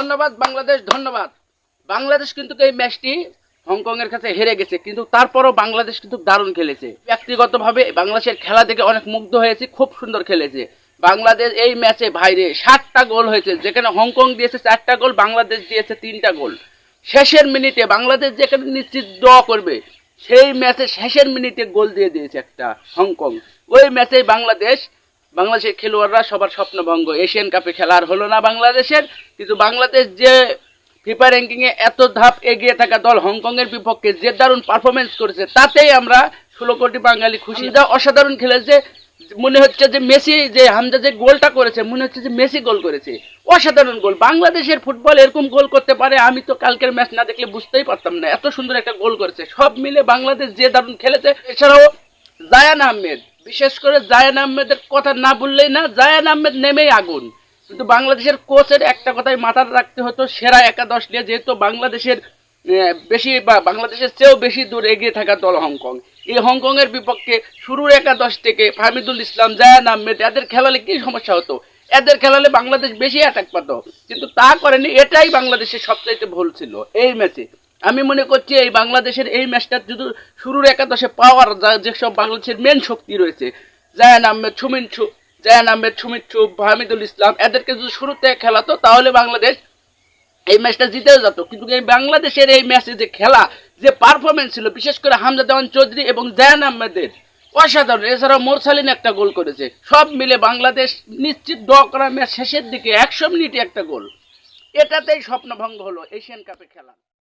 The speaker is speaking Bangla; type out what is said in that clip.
ধন্যবাদ, বাংলাদেশ ধন্যবাদ। বাংলাদেশ কিন্তু এই ম্যাচটি হংকং এর কাছে হেরে গেছে, কিন্তু তারপরও বাংলাদেশ কিন্তু দারুণ খেলেছে। ব্যক্তিগতভাবে বাংলাদেশের খেলা দেখে অনেক মুগ্ধ হয়েছে, খুব সুন্দর খেলেছে। বাংলাদেশ এই ম্যাচে বাইরে সাতটা গোল হয়েছে, যেখানে হংকং দিয়েছে চারটা গোল, বাংলাদেশ দিয়েছে তিনটা গোল। শেষের মিনিটে বাংলাদেশ যেখানে নিশ্চিত ড্র করবে, সেই ম্যাচে শেষের মিনিটে গোল দিয়ে দিয়েছে একটা হংকং। ওই ম্যাচে বাংলাদেশ বাংলাদেশের খেলোয়াড়রা সবার স্বপ্নভঙ্গ। এশিয়ান কাপে খেলার হলো না বাংলাদেশের। কিন্তু বাংলাদেশ যে ফিফা র্যাঙ্কিংয়ে এত ধাপ এগিয়ে থাকা দল হংকংয়ের বিপক্ষে যে দারুণ পারফরমেন্স করেছে, তাতেই আমরা ষোলো কোটি বাঙালি খুশি। যা অসাধারণ খেলেছে। মনে হচ্ছে যে মেসি যে হামজা যে গোলটা করেছে, মনে হচ্ছে যে মেসি গোল করেছে। অসাধারণ গোল। বাংলাদেশের ফুটবল এরকম গোল করতে পারে, আমি তো কালকের ম্যাচ না দেখলে বুঝতেই পারতাম না। এত সুন্দর একটা গোল করেছে। সব মিলে বাংলাদেশ যে দারুণ খেলেছে, এছাড়াও জায়ান আহমেদ। বিশেষ করে জায়ান আহমেদের কথা না বললেই না, জায়ান আহমেদ নেমেই আগুন। কিন্তু বাংলাদেশের কোচের একটা কথাই মাথায় রাখতে হতো, সেরা একাদশ নিয়ে যেহেতু বাংলাদেশের বেশি বা বাংলাদেশের চেয়েও বেশি দূর এগিয়ে থাকা দল হংকং। এই হংকং এর বিপক্ষে শুরুর একাদশ থেকে ফাহমিদুল ইসলাম, জায়ান আহমেদ, এদের খেলালে কি সমস্যা হতো? এদের খেলালে বাংলাদেশ বেশি অ্যাটাক পাতো। কিন্তু তা করেনি, এটাই বাংলাদেশের সবচাইতে ভুল ছিল এই ম্যাচে আমি মনে করছি এই বাংলাদেশের এই ম্যাচটা যদি শুরুর একাদশে পাওয়ার যেসব বাংলাদেশের মেন শক্তি রয়েছে, জায়ান আহমেদ, সুমিন ছু জায়ান আহমেদ সুমিত ছু হামিদুল ইসলাম, এদেরকে যদি শুরুতে খেলাতো, তাহলে বাংলাদেশ এই ম্যাচটা জিতেও যেত। কিন্তু এই বাংলাদেশের এই ম্যাচে যে খেলা, যে পারফরমেন্স ছিল, বিশেষ করে হামজা দেওয়ান চৌধুরী এবং জায়ান আহমেদের, অসাধারণ। এছাড়াও মোরসালিন একটা গোল করেছে। সব মিলে বাংলাদেশ নিশ্চিত ড করা ম্যাচ শেষের দিকে একশো মিনিটে একটা গোল। এটাতেই স্বপ্নভঙ্গ হলো এশিয়ান কাপে খেলা।